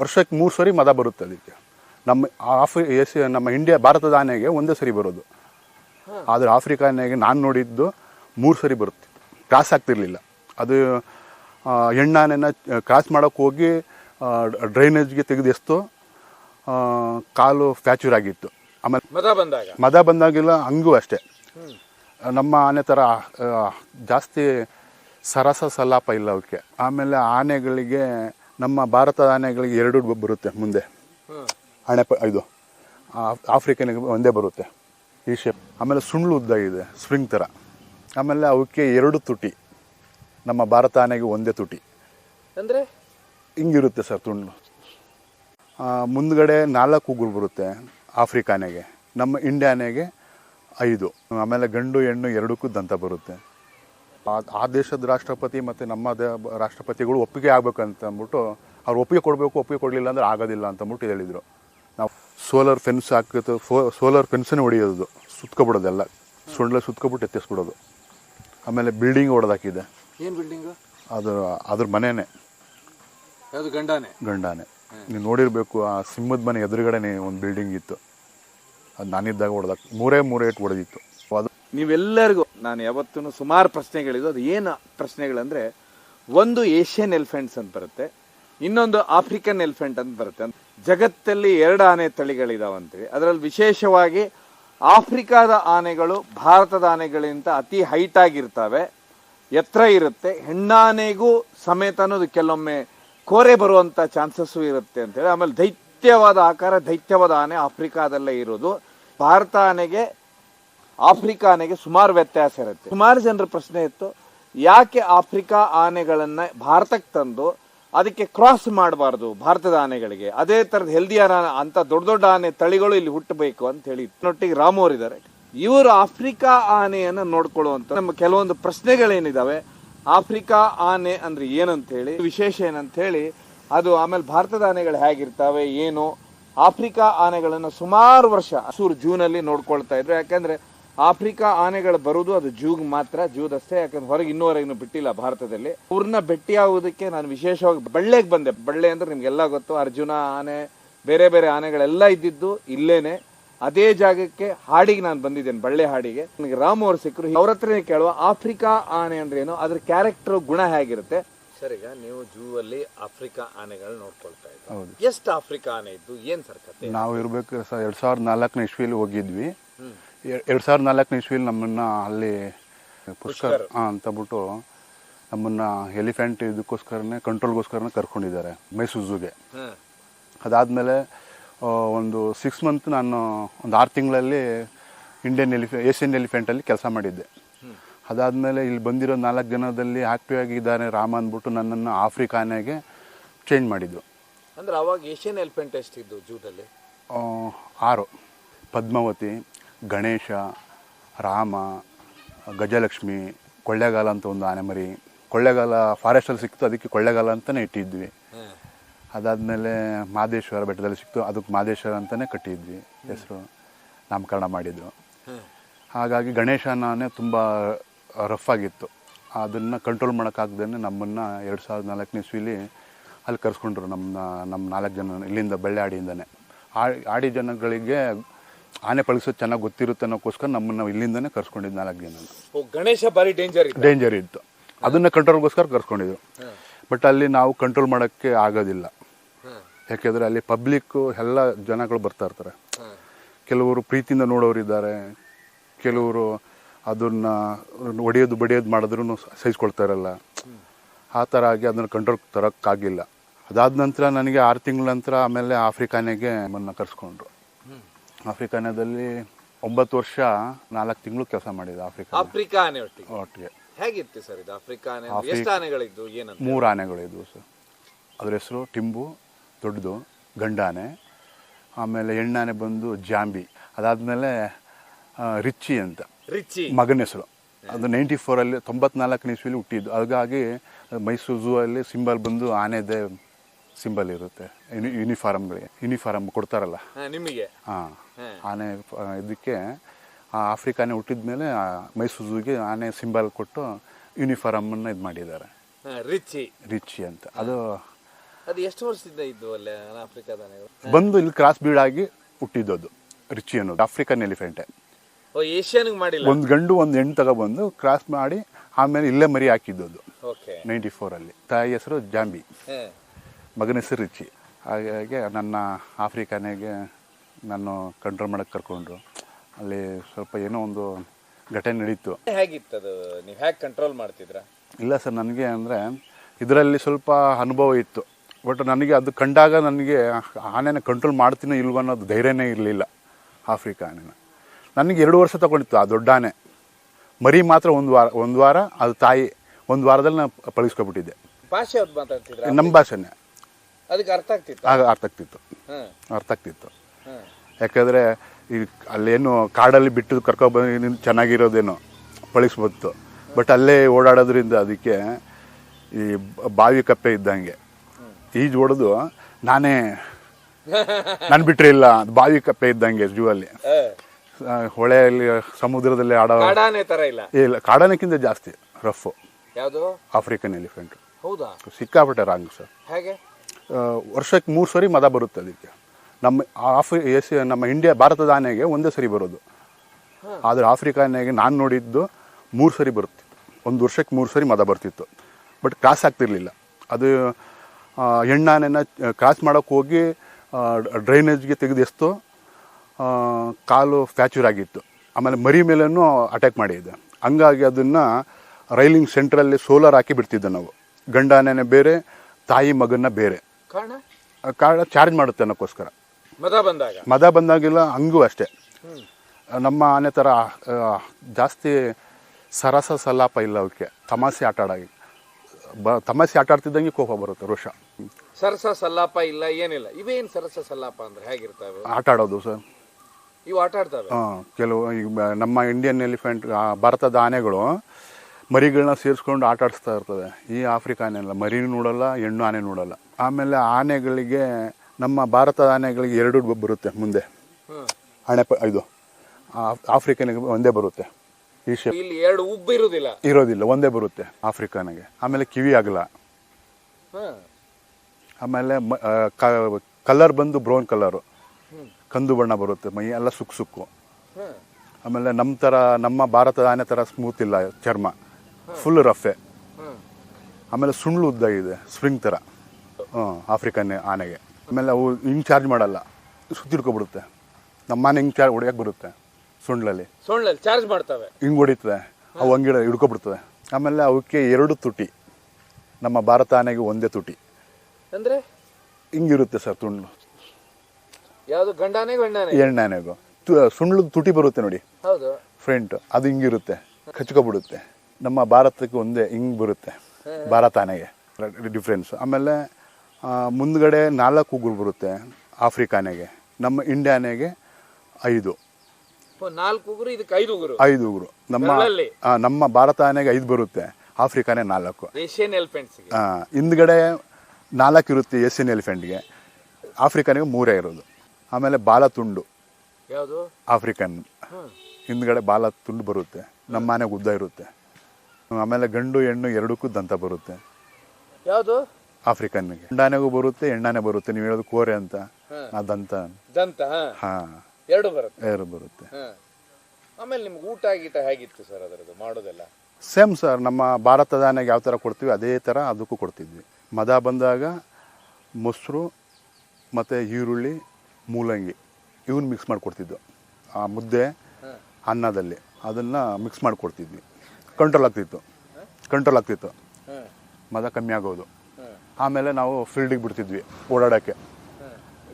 ವರ್ಷಕ್ಕೆ ಮೂರು ಸರಿ ಮದ ಬರುತ್ತೆ ಅದಕ್ಕೆ. ನಮ್ಮ ಆಫ್ರಿ ಏಸಿ ನಮ್ಮ ಇಂಡಿಯಾ ಭಾರತದ ಆನೆಗೆ ಒಂದೇ ಸರಿ ಬರೋದು. ಆದರೆ ಆಫ್ರಿಕಾ ಆನೆಗೆ ನಾನು ನೋಡಿದ್ದು ಮೂರು ಸರಿ ಬರುತ್ತೆ. ಕ್ರಾಸ್ ಆಗ್ತಿರ್ಲಿಲ್ಲ. ಅದು ಹೆಣ್ಣಾನೆನ ಕ್ರಾಸ್ ಮಾಡೋಕ್ಕೆ ಹೋಗಿ ಡ್ರೈನೇಜ್ಗೆ ತೆಗೆದು ಎಸ್ತು ಆ, ಕಾಲು ಫ್ಯಾಚ್ಯೂರ್ ಆಗಿತ್ತು. ಆಮೇಲೆ ಮದ ಬಂದಾಗ? ಮದ ಬಂದಾಗಿಲ್ಲ ಹಂಗೂ ಅಷ್ಟೇ. ನಮ್ಮ ಆನೆ ಥರ ಜಾಸ್ತಿ ಸರಸ ಸಲಾಪ ಇಲ್ಲ ಅವಕ್ಕೆ. ಆಮೇಲೆ ಆನೆಗಳಿಗೆ ನಮ್ಮ ಭಾರತದ ಆನೆಗಳಿಗೆ ಎರಡು ಬರುತ್ತೆ ಮುಂದೆ. ಹಣೆ ಪ ಇದು ಆಫ್ರಿಕನಿಗೆ ಒಂದೇ ಬರುತ್ತೆ. ಈ ಶೇಪ್ ಆಮೇಲೆ ಸುಳ್ಳು ಉದ್ದ ಇದೆ ಸ್ಪ್ರಿಂಗ್ ಥರ ಆಮೇಲೆ ಅವಕ್ಕೆ ಎರಡು ತುಟಿ. ನಮ್ಮ ಭಾರತ ಆನೆಗೆ ಒಂದೇ ತುಟಿ. ಅಂದರೆ? ಹಿಂಗಿರುತ್ತೆ ಸರ್ ತುಂಡು. ಮುಂದ್ಗಡೆ ನಾಲ್ಕು ಉಗುರು ಬರುತ್ತೆ ಆಫ್ರಿಕಾನೆಗೆ ನಮ್ಮ ಇಂಡಿಯಾನೆಗೆ ಐದು. ಆಮೇಲೆ ಗಂಡು ಹೆಣ್ಣು ಎರಡಕ್ಕೂ ದಂತ ಬರುತ್ತೆ. ಆ- ದೇಶದ ರಾಷ್ಟ್ರಪತಿ ಮತ್ತು ನಮ್ಮ ದ- ರಾಷ್ಟ್ರಪತಿಗಳು ಒಪ್ಪಿಗೆ ಆಗಬೇಕಂತ ಅಂದ್ಬಿಟ್ಟು ಅವ್ರು ಒಪ್ಪಿಗೆ ಕೊಡಬೇಕು ಒಪ್ಪಿಗೆ ಕೊಡಲಿಲ್ಲ ಅಂದ್ರೆ ಆಗೋದಿಲ್ಲ ಅಂತ ಅಂದ್ಬಿಟ್ಟು ಹೇಳಿದರು. ನಾವು ಸೋಲಾರ್ ಫೆನ್ಸ್ ಹಾಕಿತ್ತು ಫೋ ಸೋಲಾರ್ ಫೆನ್ಸನ್ನು ಹೊಡೆಯೋದು ಸುತ್ಕೊಬಿಡೋದೆಲ್ಲ. ಸುಣ್ಣ ಸುತ್ಕೊಬಿಟ್ಟು ಎತ್ತಿಸ್ಬಿಡೋದು. ಆಮೇಲೆ ಬಿಲ್ಡಿಂಗ್ ಹೊಡೆದಾಕಿದೆ. ಏನು ಬಿಲ್ಡಿಂಗ್? ಅದು ಅದ್ರ ಮನೆಯೇ ಅದು ಗಂಡಾನೆ? ಗಂಡಾನೆ. ನೀವು ನೋಡಿರಬೇಕು ಆ ಸಿಂಹದ ಮನೆ ಎದುರುಗಡೆನೆ ಒಂದು ಬಿಲ್ಡಿಂಗ್ ಇತ್ತು. ಅದು ನಾನಿದ್ದಾಗ ಹೊಡೆದಾಕ ಮೂರೇ ಮೂರೇ ಇಟ್ಟು ಹೊಡೆದಿತ್ತು. ನೀವೆಲ್ಲರಿಗೂ ನಾನು ಯಾವತ್ತೂ ಸುಮಾರು ಪ್ರಶ್ನೆಗಳಿದ್ದು, ಅದು ಏನು ಪ್ರಶ್ನೆಗಳಂದರೆ, ಒಂದು ಏಷ್ಯನ್ ಎಲಿಫೆಂಟ್ಸ್ ಅಂತ ಬರುತ್ತೆ, ಇನ್ನೊಂದು ಆಫ್ರಿಕನ್ ಎಲಿಫೆಂಟ್ ಅಂತ ಬರುತ್ತೆ. ಜಗತ್ತಲ್ಲಿ ಎರಡು ಆನೆ ತಳಿಗಳಿದಾವಂತೇಳಿ ಅದರಲ್ಲಿ ವಿಶೇಷವಾಗಿ ಆಫ್ರಿಕಾದ ಆನೆಗಳು ಭಾರತದ ಆನೆಗಳಿಗಿಂತ ಅತಿ ಹೈಟ್ ಆಗಿರ್ತವೆ, ಎತ್ತರ ಇರುತ್ತೆ, ಹೆಣ್ಣಾನೆಗೂ ಸಮೇತ ಅನ್ನೋದು ಕೆಲವೊಮ್ಮೆ ಕೋರೆ ಬರುವಂಥ ಚಾನ್ಸಸ್ಸು ಇರುತ್ತೆ ಅಂತೇಳಿ ಆಮೇಲೆ ದೈತ್ಯವಾದ ಆಕಾರ ದೈತ್ಯವಾದ ಆನೆ ಆಫ್ರಿಕಾದಲ್ಲೇ ಇರೋದು. ಭಾರತ ಆನೆಗೆ ಆಫ್ರಿಕಾ ಆನೆಗೆ ಸುಮಾರು ವ್ಯತ್ಯಾಸ ಇರುತ್ತೆ. ಸುಮಾರು ಜನರ ಪ್ರಶ್ನೆ ಇತ್ತು, ಯಾಕೆ ಆಫ್ರಿಕಾ ಆನೆಗಳನ್ನ ಭಾರತಕ್ಕೆ ತಂದು ಅದಕ್ಕೆ ಕ್ರಾಸ್ ಮಾಡಬಾರ್ದು ಭಾರತದ ಆನೆಗಳಿಗೆ? ಅದೇ ತರದ ಹೆಲ್ದಿ ಅಂತ ದೊಡ್ಡ ದೊಡ್ಡ ಆನೆ ತಳಿಗಳು ಇಲ್ಲಿ ಹುಟ್ಟಬೇಕು ಅಂತ ಹೇಳಿ ನೊಟ್ಟಿಗೆ ರಾಮೋರ್ ಇದ್ದಾರೆ ಇವರು ಆಫ್ರಿಕಾ ಆನೆಯನ್ನು ನೋಡ್ಕೊಳ್ಳುವಂತ ನಮ್ಮ ಕೆಲವೊಂದು ಪ್ರಶ್ನೆಗಳೇನಿದಾವೆ? ಆಫ್ರಿಕಾ ಆನೆ ಅಂದ್ರೆ ಏನಂತ ಹೇಳಿ ವಿಶೇಷ ಏನಂತ ಹೇಳಿ ಅದು ಆಮೇಲೆ ಭಾರತದ ಆನೆಗಳು ಹೇಗಿರ್ತಾವೆ, ಏನು? ಆಫ್ರಿಕಾ ಆನೆಗಳನ್ನು ಸುಮಾರು ವರ್ಷ ಹಸೂರು ಜೂನಲ್ಲಿ ನೋಡ್ಕೊಳ್ತಾ ಇದ್ರು. ಯಾಕಂದ್ರೆ ಆಫ್ರಿಕಾ ಆನೆಗಳು ಬರುವುದು ಅದು ಜೂಗ್ ಮಾತ್ರ ಜೂದಷ್ಟೇ ಯಾಕಂದ್ರೆ ಹೊರಗೆ ಇನ್ನೂವರೆಗೂ ಬಿಟ್ಟಿಲ್ಲ ಭಾರತದಲ್ಲಿ. ಅವ್ರನ್ನ ಭೇಟಿಯಾಗುವುದಕ್ಕೆ ನಾನು ವಿಶೇಷವಾಗಿ ಬಳ್ಳೆಗೆ ಬಂದೆ. ಬಳ್ಳೆ ಅಂದ್ರೆ ನಿಮ್ಗೆಲ್ಲ ಗೊತ್ತು ಅರ್ಜುನ ಆನೆ ಬೇರೆ ಬೇರೆ ಆನೆಗಳೆಲ್ಲ ಇದ್ದಿದ್ದು ಇಲ್ಲೇನೆ. ಅದೇ ಜಾಗಕ್ಕೆ ಹಾಡಿಗೆ ನಾನು ಬಂದಿದ್ದೇನೆ ಬಳ್ಳೆ ಹಾಡಿಗೆ. ನನಗೆ ರಾಮ್ ಅವರು ಸಿಕ್ಕರು ಅವ್ರ ಹತ್ರನೇ ಕೇಳುವ ಆಫ್ರಿಕಾ ಆನೆ ಅಂದ್ರೆ ಏನು ಅದ್ರ ಕ್ಯಾರೆಕ್ಟರ್ ಗುಣ ಹೇಗಿರುತ್ತೆ? ಸರ್ ಈಗ ನೀವು ಜೂ ಅಲ್ಲಿ ಆಫ್ರಿಕಾ ಆನೆಗಳು ನೋಡ್ಕೊಳ್ತಾ ಇದ್ದೀವಿ ಹೌದು. ಎಷ್ಟು ಆಫ್ರಿಕಾ ಆನೆ ಇದ್ದು? ಏನ್ ಸರ್ ಕತೆ? ನಾವು ಇರ್ಬೇಕು ಎರಡ್ ಎರಡು ಸಾವಿರದ ನಾಲ್ಕನೇ ಇಸ್ವಿಲಿ ಹೋಗಿದ್ವಿ. ಎರಡು ಸಾವಿರದ ನಾಲ್ಕನೇ ಇಸ್ವಿಲಿ ನಮ್ಮನ್ನ ಅಲ್ಲಿ ಪುಷ್ಕರ್ ಹಾಂ ಅಂತಬಿಟ್ಟು ನಮ್ಮನ್ನ ಎಲಿಫೆಂಟ್ ಇದಕ್ಕೋಸ್ಕರನೇ ಕಂಟ್ರೋಲ್ಗೋಸ್ಕರನೇ ಕರ್ಕೊಂಡಿದ್ದಾರೆ ಮೈಸೂಜುಗೆ ಅದಾದಮೇಲೆ ಒಂದು ಸಿಕ್ಸ್ ಮಂತ್ ನಾನು ಒಂದು ಆರು ತಿಂಗಳಲ್ಲಿ ಇಂಡಿಯನ್ ಎಲಿಫೆ ಏಷ್ಯನ್ ಎಲಿಫೆಂಟಲ್ಲಿ ಕೆಲಸ ಮಾಡಿದ್ದೆ. ಅದಾದಮೇಲೆ ಇಲ್ಲಿ ಬಂದಿರೋ ನಾಲ್ಕು ಜನದಲ್ಲಿ ಆಕ್ಟಿವ್ ಆಗಿದ್ದಾನೆ ರಾಮ ಅಂದ್ಬಿಟ್ಟು ನನ್ನನ್ನು ಆಫ್ರಿಕಾನೆಗೆ ಚೇಂಜ್ ಮಾಡಿದ್ದು. ಅಂದ್ರೆ ಅವಾಗ ಏಷ್ಯನ್ ಎಲಿಫೆಂಟ್ ಎಷ್ಟಿದ್ದು ಜೂದಲ್ಲಿ? ಆ, ಆರು. ಪದ್ಮಾವತಿ ಗಣೇಶ, ರಾಮ, ಗಜಲಕ್ಷ್ಮಿ, ಕೊಳ್ಳೇಗಾಲ ಅಂತ ಒಂದು ಆನೆ ಮರಿ. ಕೊಳ್ಳೇಗಾಲ ಫಾರೆಸ್ಟಲ್ಲಿ ಸಿಕ್ತು, ಅದಕ್ಕೆ ಕೊಳ್ಳೆಗಾಲ ಅಂತಲೇ ಇಟ್ಟಿದ್ವಿ. ಅದಾದಮೇಲೆ ಮಾದೇಶ್ವರ ಬೆಟ್ಟದಲ್ಲಿ ಸಿಕ್ತು, ಅದಕ್ಕೆ ಮಾದೇಶ್ವರ ಅಂತಲೇ ಕಟ್ಟಿದ್ವಿ, ಹೆಸರು ನಾಮಕರಣ ಮಾಡಿದ್ದು. ಹಾಗಾಗಿ ಗಣೇಶನೇ ತುಂಬ ರಫ್ ಆಗಿತ್ತು. ಅದನ್ನು ಕಂಟ್ರೋಲ್ ಮಾಡೋಕ್ಕಾಗ್ದೇ ನಮ್ಮನ್ನು ಎರಡು ಸಾವಿರದ ನಾಲ್ಕನೇ ಇಸ್ವಿಲಿ ಅಲ್ಲಿ ಕರೆಸ್ಕೊಂಡ್ರು ನಮ್ಮ ನಮ್ಮ ನಾಲ್ಕು ಜನ ಇಲ್ಲಿಂದ ಬೆಳ್ಳೆ ಆಡಿಯಿಂದನೇ. ಆಡಿ ಜನಗಳಿಗೆ ಆನೆ ಪಳಗಿಸೋದು ಚೆನ್ನಾಗಿ ಗೊತ್ತಿರುತ್ತೆ ಅನ್ನೋಕ್ಕೋಸ್ಕರ ನಮ್ಮನ್ನು ಇಲ್ಲಿಂದನೇ ಕರ್ಸ್ಕೊಂಡಿದ್ದು ನಾಲ್ಕು ಜನ ಗಣೇಶ ಬಾರಿ ಡೇಂಜರ್ ಡೇಂಜರ್ ಇತ್ತು. ಅದನ್ನ ಕಂಟ್ರೋಲ್ಗೋಸ್ಕರ ಕರ್ಸ್ಕೊಂಡಿದ್ರು. ಬಟ್ ಅಲ್ಲಿ ನಾವು ಕಂಟ್ರೋಲ್ ಮಾಡೋಕ್ಕೆ ಆಗೋದಿಲ್ಲ. ಯಾಕೆಂದರೆ ಅಲ್ಲಿ ಪಬ್ಲಿಕ್ಕು ಎಲ್ಲ ಜನಗಳು ಬರ್ತಾ ಇರ್ತಾರೆ. ಕೆಲವರು ಪ್ರೀತಿಯಿಂದ ನೋಡೋರು ಇದ್ದಾರೆ ಕೆಲವರು ಅದನ್ನ ಒಡೆಯೋದು ಬಡಿಯೋದು ಮಾಡಿದ್ರು ಸಹಿಸ್ಕೊಳ್ತಾ ಇರಲ್ಲ. ಆ ಥರ ಆಗಿ ಅದನ್ನು ಕಂಟ್ರೋಲ್ ತರೋಕ್ಕಾಗಿಲ್ಲ. ಅದಾದ ನಂತರ ನನಗೆ ಆರು ತಿಂಗಳ ನಂತರ ಆಮೇಲೆ ಆಫ್ರಿಕಾನೆಗೆ ನಮ್ಮನ್ನು ಕರೆಸ್ಕೊಂಡ್ರು. ಆಫ್ರಿಕಾನದಲ್ಲಿ ಒಂಬತ್ತು ವರ್ಷ ನಾಲ್ಕು ತಿಂಗಳು ಕೆಲಸ ಮಾಡಿದ ಆಫ್ರಿಕಾ. ಆಫ್ರಿಕಾ ಆನೆ ಒಟ್ಟಿಗೆ. ಒಟ್ಟಿಗೆ ಹೇಗಿತ್ತು ಸರ್ ಇದು ಆಫ್ರಿಕಾ ಆನೆ ಆಫ್ರಿ- ಎಷ್ಟು ಆನೆಗಳಿದ್ದು ಏನಂತ? ಮೂರು ಆನೆಗಳಿದ್ವು ಸರ್. ಅದ್ರ ಹೆಸರು ಟಿಂಬು ದೊಡ್ಡದು ಗಂಡಾನೆ. ಆಮೇಲೆ ಹೆಣ್ಣಾನೆ ಬಂದು ಜಾಂಬಿ. ಅದಾದಮೇಲೆ ರಿಚ್ಚಿ ಅಂತ. ರಿಚಿ ಮಗನ ಹೆಸರು. ಅದು ನೈಂಟಿ ಫೋರಲ್ಲಿ ತೊಂಬತ್ನಾಲ್ಕನೇ ಇಸ್ವಿಲಿ ಹುಟ್ಟಿದ್ದು. ಹಾಗಾಗಿ ಮೈಸೂರು ಝೂ ಅಲ್ಲಿ ಸಿಂಬಲ್ ಬಂದು ಆನೆದೇ ಸಿಂಬಲ್ ಇರುತ್ತೆ. ಯೂನಿಫಾರ್ಮ್ ಯೂನಿಫಾರ್ಮ್ಗಳಿಗೆ ಯೂನಿಫಾರ್ಮ್ ಕೊಡ್ತಾರಲ್ಲ. ನಿಮಗೆ? ಹಾಂ. ಆನೆ ಇದಕ್ಕೆ ಆ ಆಫ್ರಿಕಾನೆ ಹುಟ್ಟಿದ ಮೇಲೆ ಮೈಸೂರಿಗೆ ಆನೆ ಸಿಂಬಲ್ ಕೊಟ್ಟು ಯೂನಿಫಾರಮನ್ನು ಇದು ಮಾಡಿದ್ದಾರೆ. ರಿಚಿ. ರಿಚಿ ಅಂತ. ಅದು ಅದು ಎಷ್ಟು ವರ್ಷದಿಂದ ಇದ್ದು ಅಲ್ಲೇ ಆಫ್ರಿಕಾದ ಬಂದು ಇಲ್ಲಿ ಕ್ರಾಸ್ ಬೀಡ್ ಆಗಿ ಹುಟ್ಟಿದ್ದು ರಿಚಿ ಅನ್ನೋದು. ಆಫ್ರಿಕನ್ ಎಲಿಫೆಂಟೆ. ಏಷ್ಯಾನಿಗೆ ಮಾಡಿಲ್ಲ? ಒಂದು ಗಂಡು ಒಂದು ಹೆಣ್ಣು ತಗೊಬಂದು ಕ್ರಾಸ್ ಮಾಡಿ ಆಮೇಲೆ ಇಲ್ಲೇ ಮರಿ ಹಾಕಿದ್ದು ನೈಂಟಿ ಫೋರಲ್ಲಿ ತಾಯಿ ಹೆಸರು ಜಾಂಬಿ. ಮಗನ ಹೆಸರು ರಿಚಿ. ಹಾಗಾಗಿ ನನ್ನ ಆಫ್ರಿಕಾನೆಗೆ ನಾನು ಕಂಟ್ರೋಲ್ ಮಾಡಕ್ಕೆ ಕರ್ಕೊಂಡ್ರು. ಅಲ್ಲಿ ಸ್ವಲ್ಪ ಏನೋ ಒಂದು ಘಟನೆ ನಡೀತು. ಹೇಗಿತ್ತದು? ನೀವು ಹೇಗೆ ಕಂಟ್ರೋಲ್ ಮಾಡ್ತಿದ್ರ? ಇಲ್ಲ ಸರ್ ನನಗೆ ಅಂದರೆ ಇದರಲ್ಲಿ ಸ್ವಲ್ಪ ಅನುಭವ ಇತ್ತು. ಬಟ್ ನನಗೆ ಅದು ಕಂಡಾಗ ನನಗೆ ಆನೆನ ಕಂಟ್ರೋಲ್ ಮಾಡ್ತೀನೋ ಇಲ್ವೋ ಅನ್ನೋದು ಧೈರ್ಯನೇ ಇರಲಿಲ್ಲ ಆಫ್ರಿಕಾ ಆನೆನ. ನನಗೆ ಎರಡು ವರ್ಷ ತಗೊಂಡಿತ್ತು ಆ ದೊಡ್ಡ ಆನೆ. ಮರಿ ಮಾತ್ರ ಒಂದು ವಾರ ಒಂದು ವಾರ ಅದು ತಾಯಿ ಒಂದು ವಾರದಲ್ಲಿ ನಾನು ಪಳಗಿಸ್ಕೊಬಿಟ್ಟಿದ್ದೆ. ಭಾಷೆ ನಮ್ಮ ಭಾಷೆನೇ. ಅದಕ್ಕೆ ಅರ್ಥ ಆಗ್ತಿತ್ತು. ಆಗ ಅರ್ಥ ಆಗ್ತಿತ್ತು. ಅರ್ಥ ಆಗ್ತಿತ್ತು. ಯಾಕಂದರೆ ಈ ಅಲ್ಲೇನು ಕಾಡಲ್ಲಿ ಬಿಟ್ಟು ಕರ್ಕೊಬಂದು ಚೆನ್ನಾಗಿರೋದೇನೋ ಪಳಿಸ್ಬೋದು ಬಟ್ ಅಲ್ಲೇ ಓಡಾಡೋದ್ರಿಂದ ಅದಕ್ಕೆ ಈ ಬಾವಿ ಕಪ್ಪೆ ಇದ್ದಂಗೆ. ಈಜು ಹೊಡೆದು ನಾನೇ ನಾನು ಬಿಟ್ಟರೆ ಇಲ್ಲ ಬಾವಿ ಕಪ್ಪೆ ಇದ್ದಂಗೆ ಜೂ ಅಲ್ಲಿ ಹೊಳೆಯಲ್ಲಿ ಸಮುದ್ರದಲ್ಲಿ ಆಡೋ ಇಲ್ಲ ಕಾಡನಕ್ಕಿಂತ ಜಾಸ್ತಿ ರಫ್. ಯಾವುದು? African elephant. ಹೌದಾ? ಸಿಕ್ಕಾಪಟ್ಟೆ ರಾಂಗ್ ಸರ್. ಹೇಗೆ? ವರ್ಷಕ್ಕೆ ಮೂರು ಸರಿ ಮದ ಬರುತ್ತೆ ಅದಕ್ಕೆ ನಮ್ಮ ಆಫ್ರಿ ಎಸ್ ನಮ್ಮ ಇಂಡಿಯಾ, ಭಾರತದ ಆನೆಗೆ ಒಂದೇ ಸರಿ ಬರೋದು. ಆದರೆ ಆಫ್ರಿಕಾ ಆನೆಗೆ ನಾನು ನೋಡಿದ್ದು ಮೂರು ಸರಿ ಬರುತ್ತಿತ್ತು. ಒಂದು ವರ್ಷಕ್ಕೆ ಮೂರು ಸರಿ ಮದ ಬರ್ತಿತ್ತು. ಬಟ್ ಕ್ರಾಸ್ ಆಗ್ತಿರ್ಲಿಲ್ಲ. ಅದು ಹೆಣ್ಣಾನೆನ ಕ್ರಾಸ್ ಮಾಡೋಕ್ಕೆ ಹೋಗಿ ಡ್ರೈನೇಜ್ಗೆ ತೆಗೆದೆಸ್ತೋ ಕಾಲು ಫ್ಯಾಚ್ಯೂರ್ ಆಗಿತ್ತು. ಆಮೇಲೆ ಮರಿ ಮೇಲೂ ಅಟ್ಯಾಕ್ ಮಾಡಿದೆ. ಹಂಗಾಗಿ ಅದನ್ನು ರೈಲಿಂಗ್ ಸೆಂಟ್ರಲ್ಲಿ ಸೋಲಾರ್ ಹಾಕಿ ಬಿಡ್ತಿದ್ದೆ ನಾವು. ಗಂಡ ಆನೆನೇ ಬೇರೆ, ತಾಯಿ ಮಗನ್ನ ಬೇರೆ. ಕಾರಣ? ಕಾರಣ ಚಾರ್ಜ್ ಮಾಡುತ್ತೆ ಅನ್ನೋಕ್ಕೋಸ್ಕರ. ಮದ ಬಂದಾಗ? ಮದ ಬಂದಾಗಿಲ್ಲ ಹಂಗೂ ಅಷ್ಟೇ. ನಮ್ಮ ಆನೆ ಥರ ಜಾಸ್ತಿ ಸರಸ ಸಲಾಪ ಇಲ್ಲ ಅವಕ್ಕೆ ತಮಾಸೆ ಆಟ ಆಡಾಗಿ. ಬ ತಮಾಸೆ ಆಟ ಆಡ್ತಿದ್ದಂಗೆ ಕೋಪ ಬರುತ್ತೆ ರೋಷ. ಸರಸ ಸಲ್ಲಾಪ ಇಲ್ಲ ಏನಿಲ್ಲ. ಇವೇನು ಸರಸ ಸಲ್ಲಾಪ ಅಂದ್ರೆ ಹೇಗಿರ್ತಾವೆ? ಆಟ ಆಡೋದು ಸರ್. ಇವು ಆಟ ಹಾಂ ಕೆಲವು ಈಗ ಬ- ನಮ್ಮ ಇಂಡಿಯನ್ ಎಲಿಫೆಂಟ್ ಭಾರತದ ಆನೆಗಳು ಮರಿಗಳನ್ನ ಸೇರಿಸ್ಕೊಂಡು ಆಟ ಆಡಿಸ್ತಾ ಇರ್ತದೆ. ಈ ಆಫ್ರಿಕಾ ಆನೆ ಅಲ್ಲ ಮರಿನೂ ನೋಡಲ್ಲ ಹೆಣ್ಣು ಆನೆ ನೋಡಲ್ಲ. ಆಮೇಲೆ ಆನೆಗಳಿಗೆ ನಮ್ಮ ಭಾರತದ ಆನೆಗಳಿಗೆ ಎರಡು ಬರುತ್ತೆ ಮುಂದೆ. ಹಣೆ ಆನೆ ಪ ಇದು ಆಫ್ರಿಕನಿಗೆ ಒಂದೇ ಬರುತ್ತೆ. ಇಲ್ಲಿ ಎರಡು ಉಬ್ಬು ಇರುದಿಲ್ಲ. ಇರೋದಿಲ್ಲ ಒಂದೇ ಬರುತ್ತೆ ಆಫ್ರಿಕಾನಿಗೆ. ಆಮೇಲೆ ಕಿವಿ ಆಗಲ್ಲ. ಆಮೇಲೆ ಕಲರ್ ಬಂದು ಬ್ರೌನ್ ಕಲರು. ಕಂದು ಬಣ್ಣ ಬರುತ್ತೆ ಮೈ ಎಲ್ಲ ಸುಕ್ಕು ಸುಕ್ಕು. ಆಮೇಲೆ ನಮ್ಮ ಥರ ನಮ್ಮ ಭಾರತದ ಆನೆ ಥರ ಸ್ಮೂತ್ ಇಲ್ಲ ಚರ್ಮ. ಫುಲ್ ರಫೆ ಆಮೇಲೆ ಸುಳ್ಳು ಉದ್ದಾಗಿದೆ ಇದೆ ಸ್ಪ್ರಿಂಗ್ ಥರ ಹ್ಞೂ ಆಫ್ರಿಕನ್ ಆನೆಗೆ. ಆಮೇಲೆ ಅವು ಹಿಂಗೆ ಚಾರ್ಜ್ ಮಾಡಲ್ಲ ಸುತ್ತಿಡ್ಕೊಬಿಡುತ್ತೆ. ನಮ್ಮ ಆನೆ ಹಿಂಗೆ ಚಾರ್ಜ್ ಹೊಡಿಯೋಕೆ ಬರುತ್ತೆ ಸುಂಡ್ಲಲ್ಲಿ ಸುಣ್ಣಲ್ಲಿ ಚಾರ್ಜ್ ಮಾಡ್ತವೆ. ಹಿಂಗೆ ಹೊಡಿತದೆ ಅವು ಹಂಗಿಡ ಹಿಡ್ಕೊಬಿಡ್ತದೆ ಆಮೇಲೆ ಅವಕ್ಕೆ ಎರಡು ತುಟಿ ನಮ್ಮ ಭಾರತ ಆನೆಗೆ ಒಂದೇ ತುಟಿ. ಅಂದರೆ? ಹಿಂಗಿರುತ್ತೆ ಸರ್ ತುಂಡು ಯಾವುದು ಗಂಡಾನೆ ಗಂಡಾನೆ? ಎಣ್ಣೆ ಆನೆಗೂ ತು- ಸುಂಡ್ಲದ ತುಟಿ ಬರುತ್ತೆ ನೋಡಿ. ಹೌದು. ಫ್ರಂಟ್ ಅದು ಹಿಂಗಿರುತ್ತೆ ಕಚ್ಕೊಬಿಡುತ್ತೆ. ನಮ್ಮ ಭಾರತಕ್ಕೆ ಒಂದೇ ಹಿಂಗೆ ಬರುತ್ತೆ. ಭಾರತಾನೆಗೆ ಡಿಫ್ರೆನ್ಸ್ ಆಮೇಲೆ ಮುಂದ್ಗಡೆ ನಾಲ್ಕು ಉಗುರು ಬರುತ್ತೆ ಆಫ್ರಿಕಾನೆಗೆ ನಮ್ಮ ಇಂಡಿಯಾನೆಗೆ ಐದು. ನಾಲ್ಕು ಉಗುರು ಇದಕ್ಕೆ ಐದು ಉಗುರು. ಐದು ಉಗುರು. ನಮ್ಮ ನಮ್ಮ ಭಾರತ ಆನೆಗೆ ಐದು ಬರುತ್ತೆ ಆಫ್ರಿಕಾನೆ ನಾಲ್ಕು. ಏಷ್ಯನ್ ಎಲಿಫೆಂಟ್ಸ್ ಹಿಂದ್ಗಡೆ ನಾಲ್ಕು ಇರುತ್ತೆ ಏಷ್ಯನ್ ಎಲಿಫೆಂಟ್ಗೆ ಆಫ್ರಿಕಾನಿಗೆ ಮೂರೇ ಇರೋದು. ಆಮೇಲೆ ಬಾಲ ತುಂಡು ಯಾವುದು? ಆಫ್ರಿಕನ್. ಹಿಂದ್ಗಡೆ ಬಾಲ ತುಂಡು ಬರುತ್ತೆ. ನಮ್ಮ ಆನೆಗೆ ಉದ್ದ ಇರುತ್ತೆ. ಆಮೇಲೆ ಗಂಡು ಹೆಣ್ಣು ಎರಡಕ್ಕೂ ದಂತ ಬರುತ್ತೆ. ಯಾವುದು? ಆಫ್ರಿಕನ್ ಗಂಡಾನೆಗೂ ಬರುತ್ತೆ ಹೆಣ್ಣಾನೆ ಬರುತ್ತೆ. ನೀವು ಹೇಳೋದು ಕೋರೆ ಅಂತ. ಆ ದಂತ. ದಂತ ಹಾ. ಎರಡು ಬರುತ್ತೆ. ಎರಡು ಬರುತ್ತೆ. ಆಮೇಲೆ ನಿಮ್ಗೆ ಊಟ ಗೀಟ ಹೇಗಿತ್ತು ಸರ್ ಅದರದ್ದು ಮಾಡೋದೆಲ್ಲ? ಸೇಮ್ ಸರ್ ನಮ್ಮ ಭಾರತದ ಆನೆಗೆ ಯಾವ ಥರ ಕೊಡ್ತೀವಿ ಅದೇ ಥರ ಅದಕ್ಕೂ ಕೊಡ್ತಿದ್ವಿ. ಮದ ಬಂದಾಗ ಮೊಸರು ಮತ್ತು ಈರುಳ್ಳಿ ಮೂಲಂಗಿ ಇವನ್ನ ಮಿಕ್ಸ್ ಮಾಡಿ ಕೊಡ್ತಿದ್ದು ಆ ಮುದ್ದೆ ಅನ್ನದಲ್ಲಿ. ಅದನ್ನು ಮಿಕ್ಸ್ ಮಾಡಿ ಕೊಡ್ತಿದ್ವಿ ಕಂಟ್ರೋಲ್ ಆಗ್ತಿತ್ತು. ಕಂಟ್ರೋಲ್ ಆಗ್ತಿತ್ತು. ಮದ ಕಮ್ಮಿ ಆಗೋದು. ಆಮೇಲೆ ನಾವು ಫೀಲ್ಡಿಗೆ ಬಿಡ್ತಿದ್ವಿ ಓಡಾಡೋಕ್ಕೆ.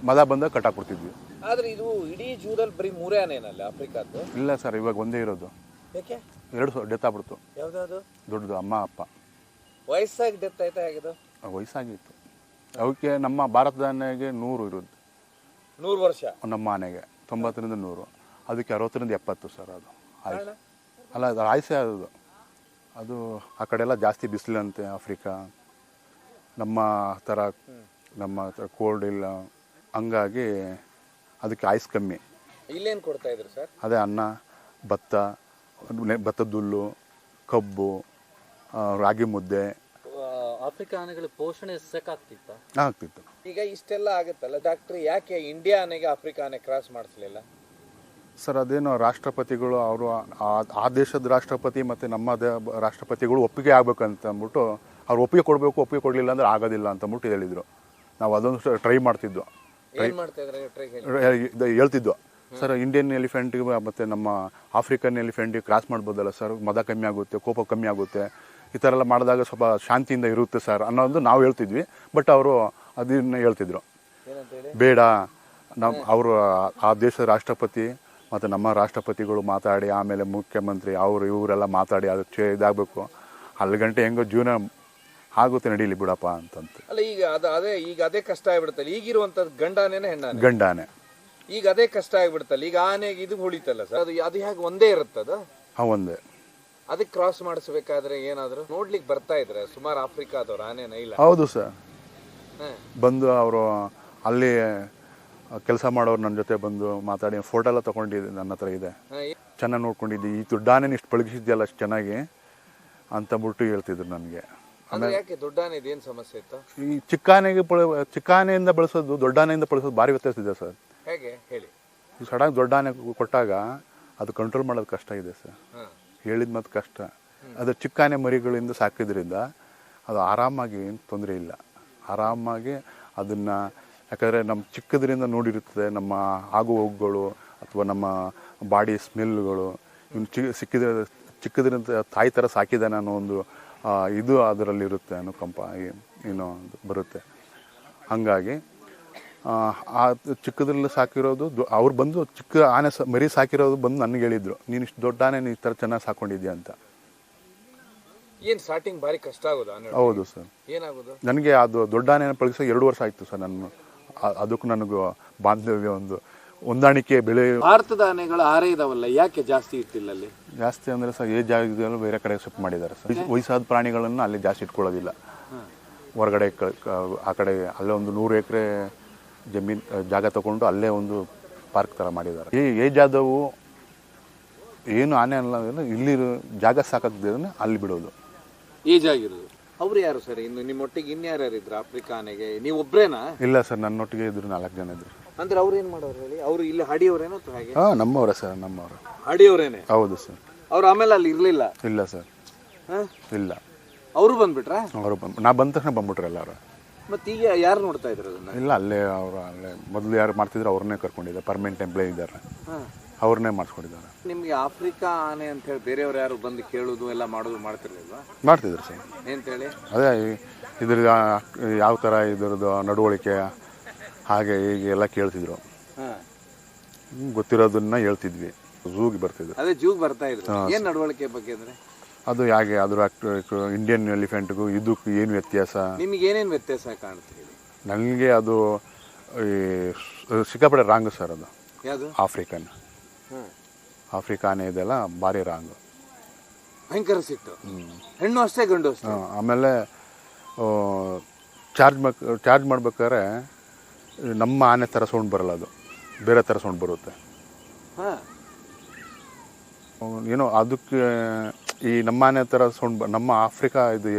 ಮದ ಬಂದಾಗ ಕಟ್ಟಾಕ್ಬಿಡ್ತಿದ್ವಿ ಆದ್ರೆ ಇದು ಇಡೀ ಜೂದಲ್ಲಿ ಬರೀ ಮೂರೇ ಆನೆನಲ್ಲ ಆಫ್ರಿಕಾದ್ದು? ಇಲ್ಲ ಸರ್ ಇವಾಗ ಒಂದೇ ಇರೋದು. ಯಾಕೆ? ಎರಡು ಡೆತ್ ಆಗ್ಬಿಡ್ತು. ಯಾವ್ದಾದ್ರು? ದೊಡ್ಡದು ಅಮ್ಮ ಅಪ್ಪ. ವಯಸ್ಸಾಗಿ ಡೆತ್ ಆಯ್ತಾ ಹೇಗಿದು ವಯಸ್ಸಾಗಿತ್ತು. ಅವಕ್ಕೆ ನಮ್ಮ ಭಾರತದ ಆನೆಗೆ ನೂರು ಇರೋದು. ನೂರು ವರ್ಷ? ನಮ್ಮ ಆನೆಗೆ ತೊಂಬತ್ತರಿಂದ ನೂರು. ಅದಕ್ಕೆ ಅರವತ್ತರಿಂದ ಎಪ್ಪತ್ತು ಸರ್ ಅದು. ಅಲ್ಲ ಅದು ಆಯ್ಸೆ ಅದು ಅದು ಆ ಕಡೆ ಎಲ್ಲ ಜಾಸ್ತಿ ಬಿಸಿಲಂತೆ ಆಫ್ರಿಕಾ. ನಮ್ಮ ಥರ ನಮ್ಮ ಥರ ಕೋಲ್ಡ್ ಇಲ್ಲ. ಹಂಗಾಗಿ ಅದಕ್ಕೆ ಆಯ್ಸ್ ಕಮ್ಮಿ. ಇಲ್ಲೇನು ಕೊಡ್ತಾ ಇದ್ರು ಸರ್? ಅದೇ ಅನ್ನ ಭತ್ತ ನೆ- ಭತ್ತದ ಹುಲ್ಲು ಕಬ್ಬು ರಾಗಿ ಮುದ್ದೆ. ಆಫ್ರಿಕಾ ಆನೆಗಳ ಪೋಷಣೆ ಸಕ್ಕಾಗ್ತಿತ್ತು ಆಗ್ತಿತ್ತು? ಈಗ ಇಷ್ಟೆಲ್ಲ ಆಗುತ್ತಲ್ಲ? ಡಾಕ್ಟರ್ ಯಾಕೆ ಇಂಡಿಯಾ ಆನೆಗೆ ಆಫ್ರಿಕಾ ಆನೆ ಕ್ರಾಸ್ ಮಾಡಿಸ್ಲಿಲ್ಲ? ಸರ್ ಅದೇನೋ ರಾಷ್ಟ್ರಪತಿಗಳು ಅವರು ಆ ದೇಶದ ರಾಷ್ಟ್ರಪತಿ ಮತ್ತು ನಮ್ಮ ದೇ- ರಾಷ್ಟ್ರಪತಿಗಳು ಒಪ್ಪಿಗೆ ಆಗ್ಬೇಕಂತ ಅಂದ್ಬಿಟ್ಟು ಅವ್ರು ಒಪ್ಪಿಗೆ ಕೊಡಬೇಕು ಒಪ್ಪಿಗೆ ಕೊಡಲಿಲ್ಲ ಅಂದ್ರೆ ಆಗೋದಿಲ್ಲ ಅಂತ ಅಂದ್ಬಿಟ್ಟು ಹೇಳಿದರು. ನಾವು ಅದೊಂದು ಟ್ರೈ ಮಾಡ್ತಿದ್ವು. ಏನ್ ಮಾಡ್ತಾ ಟ್ರೈ ಹೇಳಿ. ಹೇಳ್ತಿದ್ವು. ಸರ್ ಇಂಡಿಯನ್ ಎಲಿಫೆಂಟ್ ಮತ್ತು ನಮ್ಮ ಆಫ್ರಿಕನ್ ಎಲಿಫೆಂಟಿಗೆ ಕ್ರಾಸ್ ಮಾಡ್ಬೋದಲ್ಲ ಸರ್? ಮದ ಕಮ್ಮಿ ಆಗುತ್ತೆ ಕೋಪ ಕಮ್ಮಿ ಆಗುತ್ತೆ. ಈ ಥರ ಎಲ್ಲ ಮಾಡಿದಾಗ ಸ್ವಲ್ಪ ಶಾಂತಿಯಿಂದ ಇರುತ್ತೆ ಸರ್ ಅನ್ನೋದು ನಾವು ಹೇಳ್ತಿದ್ವಿ. ಬಟ್ ಅವರು ಅದನ್ನ ಹೇಳ್ತಿದ್ರು. ಬೇಡ. ನಮ್ಮ ಅವರು ಆ ದೇಶದ ರಾಷ್ಟ್ರಪತಿ ಮತ್ತು ನಮ್ಮ ರಾಷ್ಟ್ರಪತಿಗಳು ಮಾತಾಡಿ ಆಮೇಲೆ ಮುಖ್ಯಮಂತ್ರಿ ಅವರು ಇವರೆಲ್ಲ ಮಾತಾಡಿ ಅದಕ್ಕೆ ಇದಾಗಬೇಕು. ಅಲ್ಲಿ ಗಂಟೆ ಹೆಂಗೋ ಜೀವನ ಆಗುತ್ತೆ ನಡೀಲಿ ಬಿಡಪ್ಪ ಅಂತಂತ. ಅಲ್ಲ ಈಗ ಅದು ಅದೇ ಈಗ ಅದೇ ಕಷ್ಟ ಆಗಿಬಿಡುತ್ತಲ್ಲ ಈಗಿರುವಂಥದ್ದು ಗಂಡ ಆನೆನೇ ಹೆಣ್ಣಾನೆ? ಗಂಡಾನೆ. ಈಗ ಅದೇ ಕಷ್ಟ ಆಗಿಬಿಡುತ್ತಲ್ಲ ಈಗ ಆನೆಗೆ ಇದು ಉಳಿತಲ್ಲ ಸರ್? ಅದು ಅದು ಹೇಗೆ ಒಂದೇ ಇರುತ್ತದ ಆ ಒಂದೇ. ಅದಕ್ಕೆ ಕ್ರಾಸ್ ಮಾಡಿಸ್ಬೇಕಾದ್ರೆ ಏನಾದರೂ? ನೋಡ್ಲಿಕ್ಕೆ ಬರ್ತಾ ಇದ್ರೆ ಸುಮಾರು ಆಫ್ರಿಕಾದವ್ರು ಆನೆನ ಇಲ್ಲ? ಹೌದು ಸರ್. ಬಂದು ಅವರು ಅಲ್ಲಿ ಕೆಲಸ ಮಾಡೋರು ನನ್ನ ಜೊತೆ ಬಂದು ಮಾತಾಡಿ ಫೋಟೋ ಎಲ್ಲ ತೊಗೊಂಡಿದ್ದೆ ನನ್ನ ಹತ್ರ ಇದೆ. ಚೆನ್ನಾಗಿ ನೋಡ್ಕೊಂಡಿದ್ದೆ. ಈ ದುಡ್ಡಾನೇನು ಇಷ್ಟು ಪಳಗಿಸಿದ್ಯಲ್ಲ ಅಷ್ಟು ಚೆನ್ನಾಗಿ ಅಂತಂದ್ಬಿಟ್ಟು ಹೇಳ್ತಿದ್ರು ನನಗೆ. ಸಮಸ್ಯೆ ಇತ್ತು? ಈ ಚಿಕ್ಕಾನೆಗೆ ಚಿಕ್ಕಾನೆಯಿಂದ ಬಳಸೋದು ದೊಡ್ಡಾನೆಯಿಂದ ಬಳಸೋದು ಭಾರಿ ವ್ಯತ್ಯಾಸ ಇದೆ ಸರ್. ಹೇಳಿ. ಈ ಸಡನ್ ದೊಡ್ಡ ಆನೆ ಕೊಟ್ಟಾಗ ಅದು ಕಂಟ್ರೋಲ್ ಮಾಡೋದು ಕಷ್ಟ ಇದೆ ಸರ್. ಹೇಳಿದ ಮತ್ತು ಕಷ್ಟ. ಅದು ಚಿಕ್ಕ ಆನೆ ಮರಿಗಳಿಂದ ಸಾಕಿದ್ರಿಂದ ಅದು ಆರಾಮಾಗಿ ಏನು ತೊಂದರೆ ಇಲ್ಲ. ಆರಾಮಾಗಿ ಅದನ್ನು ಯಾಕಂದರೆ ನಮ್ಮ ಚಿಕ್ಕದ್ರಿಂದ ನೋಡಿರುತ್ತದೆ ನಮ್ಮ ಆಗು ಹೋಗುಗಳು ಅಥವಾ ನಮ್ಮ ಬಾಡಿ ಸ್ಮೆಲ್ಗಳು. ಇವ್ನು ಚಿ ಸಿಕ್ಕಿದ ಚಿಕ್ಕದ್ರಿಂದ ತಾಯಿ ಥರ ಸಾಕಿದ್ದಾನೆ ಅನ್ನೋ ಒಂದು ಇದು ಅದರಲ್ಲಿರುತ್ತೆ ಅನುಕಂಪ. ಏನೋ ಒಂದು ಬರುತ್ತೆ. ಹಾಗಾಗಿ ಆ, ಚಿಕ್ಕದ್ರಲ್ಲಿ ಸಾಕಿರೋದು ಅವ್ರು ಬಂದು ಚಿಕ್ಕ ಆನೆ ಸ ಮರಿ ಸಾಕಿರೋದು ಬಂದು ನನಗೆ ಹೇಳಿದ್ರು. ನೀನು ಇಷ್ಟು ದೊಡ್ಡ ಆನೆ ನೀನು ಈ ಥರ ಚೆನ್ನಾಗಿ ಸಾಕೊಂಡಿದ್ಯಾ ಅಂತ. ಏನು ಸ್ಟಾರ್ಟಿಂಗ್ ಭಾರಿ ಕಷ್ಟ ಆಗೋದು ಹೌದು ಸರ್. ಏನಾಗೋದು? ನನಗೆ ಅದು ದೊಡ್ಡ ಆನೆಯನ್ನು ಪಳಗಿಸೋ ಎರಡು ವರ್ಷ ಆಯಿತು ಸರ್ ನಾನು ಅದಕ್ಕೂ ನನಗೂ ಬಾಂಧವ್ಯ ಒಂದು ಹೊಂದಾಣಿಕೆ ಬೆಳೆ. ಭಾರತದ ಆನೆಗಳು ಆರೇ ಇದಾವಲ್ಲ ಯಾಕೆ ಜಾಸ್ತಿ ಇಟ್ಟಿಲ್ಲ ಅಲ್ಲಿ ಜಾಸ್ತಿ ಅಂದ್ರೆ ಸರ್ ಏಜ್ ಜಾಗ ಬೇರೆ ಕಡೆ ಶಿಫ್ಟ್ ಮಾಡಿದ್ದಾರೆ ಸರ್. ವಯಸ್ಸಾದ ಪ್ರಾಣಿಗಳನ್ನು ಅಲ್ಲಿ ಜಾಸ್ತಿ ಇಟ್ಕೊಳ್ಳೋದಿಲ್ಲ. ಹೊರಗಡೆ ಆ ಕಡೆ ಅಲ್ಲೇ ಒಂದು ನೂರು ಎಕರೆ ಜಮೀನ್ ಜಾಗ ತಗೊಂಡು ಅಲ್ಲೇ ಒಂದು ಪಾರ್ಕ್ ತರ ಮಾಡಿದ್ದಾರೆ. ಈ ಏಜ್ ಆದವು ಏನು ಆನೆ ಅಲ್ಲ ಇಲ್ಲಿ ಜಾಗ ಸಾಕಾಗ್ತದೆ ಅಲ್ಲಿ ಬಿಡೋದು. ಏಜ್ ಆಗಿರೋದು. ಅವ್ರು ಯಾರು ಸರ್? ಇನ್ನು ನಿಮ್ಮೊಟ್ಟಿಗೆ ಇನ್ಯಾರು ಇದ್ರು ಆಫ್ರಿಕಾನಿಗೆ? ನೀವು ಒಬ್ಬರೇನಾ ಇಲ್ಲ ಸರ್ ನನ್ನೊಟ್ಟಿಗೆ ಇದ್ರು ನಾಲ್ಕು ಜನ ಇದ್ರು. ಅಂದ್ರೆ ಅವ್ರು ಏನ್ ಮಾಡೋರು ಹೇಳಿ? ಅವ್ರು ಇಲ್ಲಿ ಹಾಡಿಯವ್ರೇನೋ ಅಥವಾ ಹಾಗೆ? ಹಾಂ ನಮ್ಮವರ ಸರ್ ನಮ್ಮವರು. ಹಾಡಿಯವ್ರೇನೆ? ಹೌದು ಸರ್. ಅವ್ರು ಆಮೇಲೆ ಅಲ್ಲಿ ಇರ್ಲಿಲ್ಲ? ಇಲ್ಲ ಸರ್. ಇಲ್ಲ. ಅವರು ಬಂದ್ಬಿಟ್ರಾ? ಅವರು ಬಂದು ನಾ ಬಂದ ತಕ್ಷಣ ಬಂದ್ಬಿಟ್ರು ಎಲ್ಲರೂ. ಮತ್ತೆ ಈಗ ಯಾರು ನೋಡ್ತಾ ಇದ್ರು ಅದನ್ನ? ಇಲ್ಲ ಅಲ್ಲೇ ಅವರು ಅಲ್ಲೇ ಮೊದಲು ಯಾರು ಮಾಡ್ತಿದ್ರು ಅವ್ರನ್ನೇ ಕರ್ಕೊಂಡಿದ್ದಾರೆ. ಪರ್ಮನೆಂಟ್ ಎಂಪ್ಲಾಯ್ ಇದ್ದಾರೆ. ಅವ್ರನ್ನೇ ಮಾಡಿಸ್ಕೊಂಡಿದ್ದಾರೆ. ನಿಮ್ಗೆ ಆಫ್ರಿಕಾ ಆನೆ ಅಂತ ಹೇಳಿ ಬೇರೆಯವ್ರು ಯಾರು ಬಂದು ಕೇಳೋದು ಎಲ್ಲ ಮಾಡೋದು ಮಾಡ್ತಿರ್ಲಿಲ್ವಾ? ಮಾಡ್ತಿದ್ರು ಸರ್. ಏನು ಹೇಳಿ ಅದೇ ಇದ್ರ ಯಾವ ಥರ ಇದ್ರದ್ದು ನಡವಳಿಕೆ ಹಾಗೆ ಹೀಗೆ ಎಲ್ಲ ಕೇಳ್ತಿದ್ರು. ಗೊತ್ತಿರೋದನ್ನ ಹೇಳ್ತಿದ್ವಿ. ಝೂಗೆ ಬರ್ತಿದ್ರು. ಅದೇ ಜೂಗ್ ಬರ್ತಾ ಇದ್ರು. ಏನ್ ನಡವಳಿಕೆ ಬಗ್ಗೆ ಅಂದ್ರೆ? ಅದು ಹೇಗೆ ಅದ್ರ ಇಂಡಿಯನ್ ಎಲಿಫೆಂಟ್ಗೂ ಇದಕ್ಕೂ ಏನು ವ್ಯತ್ಯಾಸ? ನಿಮ್ಗೆ ಏನೇನು ವ್ಯತ್ಯಾಸ ಕಾಣ್ತೀವಿ ನನಗೆ ಅದು ಈ ಸಿಕ್ಕಾಪಟ್ಟೆ ರಾಂಗ್ ಸರ್ ಅದು. ಯಾವುದು? ಆಫ್ರಿಕನ್ ಆಫ್ರಿಕಾನೇ ಇದೆಲ್ಲ ಭಾರಿ ರಾಂಗ್. ಭಯಂಕರ ಸಿಟ್ಟು. ಹೆಣ್ಣು ಅಷ್ಟೇ ಗಂಡು ಅಷ್ಟೇ. ಆಮೇಲೆ ಚಾರ್ಜ್ ಮಕ್ ಚಾರ್ಜ್ ಮಾಡ್ಬೇಕಾದ್ರೆ ನಮ್ಮ ಆನೆ ಥರ ಸೌಂಡ್ ಬರಲ್ಲ ಅದು. ಬೇರೆ ಥರ ಸೌಂಡ್ ಬರುತ್ತೆ. ಏನೋ ಅದಕ್ಕೆ ಈ ನಮ್ಮ ಆನೆ ಥರ ಸೌಂಡ್ ನಮ್ಮ ಆಫ್ರಿಕಾ ಇದು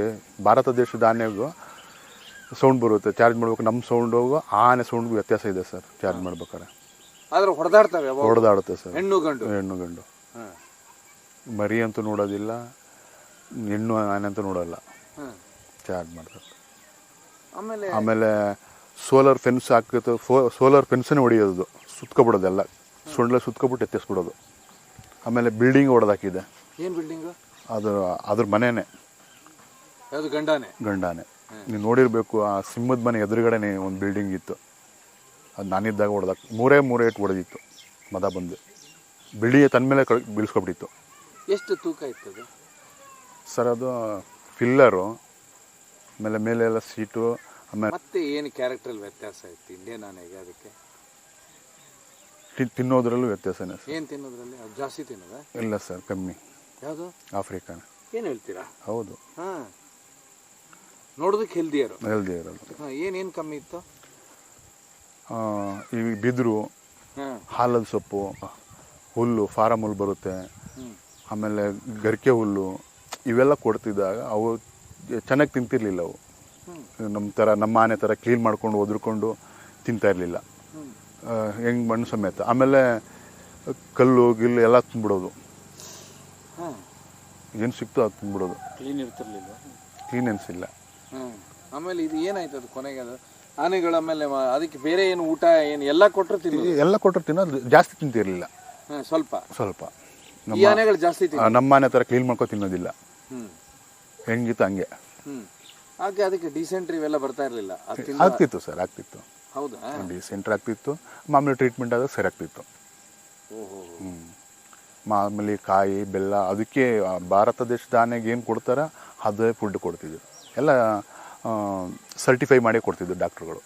ಭಾರತ ದೇಶದ ಆನೆಗೂ ಸೌಂಡ್ ಬರುತ್ತೆ. ಚಾರ್ಜ್ ಮಾಡ್ಬೇಕು ನಮ್ಮ ಸೌಂಡಿಗೂ ಆ ಆನೆ ಸೌಂಡ್ಗೂ ವ್ಯತ್ಯಾಸ ಇದೆ ಸರ್ ಚಾರ್ಜ್ ಮಾಡ್ಬೇಕಾದ್ರೆ. ಆದ್ರೆ ಹೊಡೆದಾಡ್ತವೆ ಹೊಡೆದಾಡುತ್ತೆ ಸರ್. ಹೆಣ್ಣು ಗಂಡು. ಹೆಣ್ಣು ಗಂಡು. ಮರಿ ಅಂತೂ ನೋಡೋದಿಲ್ಲ ಹೆಣ್ಣು ಆನೆ ನೋಡಲ್ಲ. ಚಾರ್ಜ್ ಮಾಡ್ತಾರೆ. ಆಮೇಲೆ ಆಮೇಲೆ ಸೋಲಾರ್ ಫೆನ್ಸ್ ಹಾಕಿತ್ತು ಸೋಲಾರ್ ಫೆನ್ಸನ್ನೇ ಹೊಡೆಯೋದು ಸುತ್ಕೊಬಿಡೋದೆಲ್ಲ. ಸೊಂಡ್ಲೆ ಸುತ್ಕೊಬಿಟ್ಟು ಎತ್ತಿಸ್ಬಿಡೋದು. ಆಮೇಲೆ ಬಿಲ್ಡಿಂಗ್ ಹೊಡೆದಾಕಿದೆ. ಏನ್ ಬಿಲ್ಡಿಂಗ್? ಅದು ಅದ್ರ ಮನೆನೇ. ಅದು ಗಂಡಾನೆ? ಗಂಡಾನೆ. ನೀವು ನೋಡಿರಬೇಕು ಆ ಸಿಂಹದ ಮನೆ ಎದುರುಗಡೆನೆ ಒಂದು ಬಿಲ್ಡಿಂಗ್ ಇತ್ತು. ಅದು ನಾನಿದ್ದಾಗ ಹೊಡೆದಾಕ ಮೂರೇ ಮೂರೇ ಇಟ್ಟು ಹೊಡೆದಿತ್ತು. ಮದ ಬಂದು. ಬಿಳಿ ತನ್ನ ಮೇಲೆ ಕಳ್ ಬೀಳ್ಸ್ಕೊಬಿಟ್ಟಿತ್ತು. ಎಷ್ಟು ತೂಕ ಇತ್ತು ಸರ್ ಅದು ಫಿಲ್ಲರು ಆಮೇಲೆ ಮೇಲೆ ಎಲ್ಲ ಸೀಟು ಆಮೇಲೆ ಮತ್ತೆ ಏನು ಕ್ಯಾರೆಕ್ಟ್ರಲ್ಲಿ ವ್ಯತ್ಯಾಸ ಇತ್ತು? ಇಂಡಿಯನ್ ಆನೆಗೆ ಅದಕ್ಕೆ? ತಿನ್ನೋದ್ರಲ್ಲೂ ವ್ಯತ್ಯಾಸನೇ ಸರ್. ಏನು ತಿನ್ನೋದ್ರಲ್ಲಿ? ಅದು ಜಾಸ್ತಿ ತಿನ್ನೋದ? ಇಲ್ಲ ಸರ್ ಕಮ್ಮಿ. ಯಾವುದು? ಆಫ್ರಿಕಾನ ಏನು ಹೇಳ್ತೀರಾ? ಹೌದು. ಹಾಂ. ನೋಡೋದಕ್ಕೆ ಹೆಲ್ದಿಯರು ಹೆಲ್ದಿ ಇರೋದು ಹಾಂ ಏನೇನು ಕಮ್ಮಿ ಇತ್ತು? ಈ ಬಿದಿರು ಹಾಲದ ಸೊಪ್ಪು ಹುಲ್ಲು ಫಾರಮ್ ಹುಲ್ಲು ಬರುತ್ತೆ. ಆಮೇಲೆ ಗರಿಕೆ ಹುಲ್ಲು ಇವೆಲ್ಲ ಕೊಡ್ತಿದ್ದಾಗ ಅವು ಚೆನ್ನಾಗಿ ತಿಂತಿರ್ಲಿಲ್ಲ ಅವು. ನಮ್ಮ ಥರ ನಮ್ಮ ಆನೆ ಥರ ಕ್ಲೀನ್ ಮಾಡ್ಕೊಂಡು ಒದ್ರಕೊಂಡು ತಿಂತಾ ಇರಲಿಲ್ಲ. ಹೆಂಗೆ ಮಣ್ಣು ಸಮೇತ. ಆಮೇಲೆ ಕಲ್ಲು ಗಿಲ್ಲು ಎಲ್ಲ ತುಂಬಿಡೋದು. ಏನು ಸಿಕ್ತೋ ಅದು ತುಂಬಿಡೋದು. ಕ್ಲೀನ್ ಇರ್ತಿರ್ಲಿಲ್ಲ. ಕ್ಲೀನ್ ಅನಿಸಿಲ್ಲ. ಆಮೇಲೆ ಇದು ಏನಾಯ್ತು ಅದು ಕೊನೆಗೆ ಅದು? ಆನೆಗಳ ಮೇಲೆ ಮ- ಅದಕ್ಕೆ ಬೇರೆ ಏನು ಊಟ ಏನು ಎಲ್ಲ ಕೊಟ್ಟರು ತಿನ್ನು ಎಲ್ಲ ಕೊಟ್ಟರು ತಿನ್ನೋದು ಜಾಸ್ತಿ ತಿಂತಿರಲಿಲ್ಲ. ಸ್ವಲ್ಪ. ಸ್ವಲ್ಪ. ಈ ನಮ್ಮ ಆನೆಗಳು ಜಾಸ್ತಿ ತಿನ್ನ ಆ, ನಮ್ಮ ಮನೆ ಥರ ಕ್ಲೀನ್ ಮಾಡ್ಕೊ ತಿನ್ನೋದಿಲ್ಲ. ಹ್ಮ್. ಹೆಂಗಿತ್ತು ಹಂಗೆ. ಹ್ಮ್. ಹಾಗೆ ಅದಕ್ಕೆ ಡಿಸೆಂಟ್ರಿ ಇವೆಲ್ಲ ಬರ್ತಾ ಇರಲಿಲ್ಲ. ಆಗ್ತಿತ್ತು ಸರ್ ಆಗ್ತಿತ್ತು. ಹೌದಾ? ಸೆಂಟ್ರ್ ಆಗ್ತಿತ್ತು. ಮಾಮೂಲಿ ಟ್ರೀಟ್ಮೆಂಟ್ ಆದಾಗ ಸರಿ ಆಗ್ತಿತ್ತು. ಓಹೋ. ಹ್ಮ್. ಮಾಮೂಲಿ ಕಾಯಿ ಬೆಲ್ಲ ಅದಕ್ಕೆ ಆ, ಭಾರತ ದೇಶದ ಆನೆಗೆ ಏನು ಕೊಡ್ತಾರ? ಅದೇ ಫುಡ್ ಕೊಡ್ತಿದ್ರು. ಎಲ್ಲ ಸರ್ಟಿಫೈ ಮಾಡಿ ಕೊಡ್ತಿದ್ರು ಡಾಕ್ಟ್ರುಗಳು.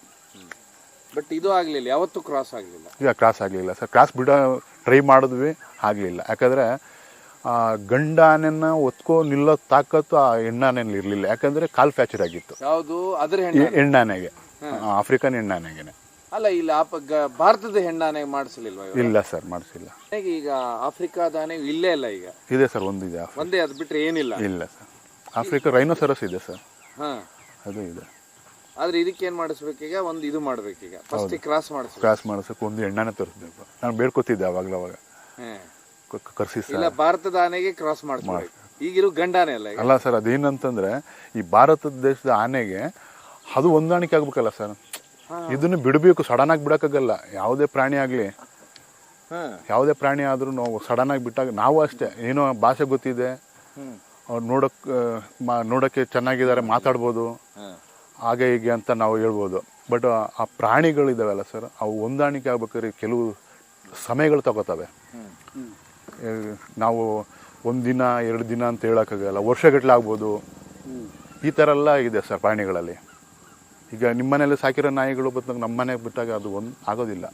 ಬಟ್ ಇದು ಆಗಲಿಲ್ಲ ಯಾವತ್ತೂ ಕ್ರಾಸ್ ಆಗಲಿಲ್ಲ. ಈಗ ಕ್ರಾಸ್ ಆಗಲಿಲ್ಲ ಸರ್. ಕ್ರಾಸ್ ಬಿಡೋ ಟ್ರೈ ಮಾಡಿದ್ವಿ ಆಗಲಿಲ್ಲ. ಯಾಕಂದರೆ ಗಂಡ ಆನೆನ ಒತ್ಕೊ ನಿಲ್ಲೋ ತಾಕತ್ತು ಆ ಹೆಣ್ಣಾನೆಯಲ್ಲಿ ಇರಲಿಲ್ಲ. ಯಾಕಂದರೆ ಕಾಲು ಫ್ಯಾಕ್ಚರ್ ಆಗಿತ್ತು. ಯಾವುದು? ಅದರ ಹೆಣ್ಣಾನೆಗೆ. ಆಫ್ರಿಕನ್ ಹೆಣ್ಣಾನೆಗೆನೆ. ಅಲ್ಲ ಇಲ್ಲ ಭಾರತದ ಹೆಣ್ಣಾನೆ ಮಾಡಿಸಲಿಲ್ಲ ಇಲ್ಲ ಸರ್ ಮಾಡಿಸಿಲ್ಲ. ಈಗ ಆಫ್ರಿಕಾದ ಆನೆ ಇಲ್ಲೇ ಇಲ್ಲ ಈಗ? ಇದೆ ಸರ್ ಒಂದಿದೆ ಇದೆ ಒಂದೇ ಅದು ಬಿಟ್ಟರೆ ಏನಿಲ್ಲ. ಇಲ್ಲ ಸರ್. ಆಫ್ರಿಕಾ ರೈನೋಸರಸ್ ಇದೆ ಸರ್. ಹಾ. ಅದು ಇದೆ. ಆದ್ರೆ ಇದಕ್ಕೆ ಏನ್ ಮಾಡಿಸ್ಬೇಕೀಗ ಒಂದು ಇದು ಮಾಡ್ಬೇಕೀಗ ಫಸ್ಟ್ ಕ್ರಾಸ್ ಮಾಡಿಸ್ಬೇಕು. ಕ್ರಾಸ್ ಮಾಡಿಸಕ್ಕೆ ಒಂದು ಎಣ್ಣೆನೇ ತರಿಸ್ಬೇಕು. ನಾನು ಬೇಡ್ಕೊತಿದ್ದೆ ಅವಾಗ್ಲವಾಗ ಅವಾಗ. ಕರ್ಸಿ ಇಲ್ಲ ಭಾರತದ ಆನೆಗೆ ಕ್ರಾಸ್ ಮಾಡಿಸ್ಬೇಕು. ಈಗಿರೋ ಗಂಡಾನೆ ಅಲ್ಲ ಅಲ್ಲ ಸರ್ ಅದೇನಂತಂದ್ರೆ ಈ ಭಾರತ ದೇಶದ ಆನೆಗೆ ಅದು ಹೊಂದಾಣಿಕೆ ಆಗ್ಬೇಕಲ್ಲ ಸರ್. ಇದನ್ನು ಬಿಡಬೇಕು ಸಡನ್ ಆಗಿ ಬಿಡಕ್ಕಾಗಲ್ಲ. ಯಾವುದೇ ಪ್ರಾಣಿ ಆಗಲಿ. ಯಾವುದೇ ಪ್ರಾಣಿ ಆದ್ರೂ ನಾವು ಸಡನ್ ಆಗಿ ಬಿಟ್ಟಾಗ ನಾವು ಅಷ್ಟೇ. ಏನೋ ಭಾಷೆ ಗೊತ್ತಿದೆ. ಹ್ಮ್. ಅವ್ರು ನೋಡಕ್ ಮಾ ನೋಡೋಕ್ಕೆ ಚೆನ್ನಾಗಿದ್ದಾರೆ ಮಾತಾಡ್ಬೋದು. ಹಾಗೆ ಹೀಗೆ ಅಂತ ನಾವು ಹೇಳ್ಬೋದು. ಬಟ್ ಆ ಪ್ರಾಣಿಗಳಿದಾವಲ್ಲ ಸರ್ ಅವು ಹೊಂದಾಣಿಕೆ ಆಗ್ಬೇಕಾದ್ರೆ ಕೆಲವು ಸಮಯಗಳು ತಗೋತವೆ. ನಾವು ಒಂದು ದಿನ ಎರಡು ದಿನ ಅಂತ ಹೇಳೋಕ್ಕಾಗಲ್ಲ. ವರ್ಷಗಟ್ಟಲೆ ಆಗ್ಬೋದು. ಈ ಥರ ಎಲ್ಲ ಇದೆ ಸರ್ ಪ್ರಾಣಿಗಳಲ್ಲಿ. ಈಗ ನಿಮ್ಮ ಮನೇಲಿ ಸಾಕಿರೋ ನಾಯಿಗಳು ಬಂದಾಗ ನಮ್ಮ ಮನೆಗೆ ಬಿಟ್ಟಾಗ ಅದು ಒಂದು ಆಗೋದಿಲ್ಲ.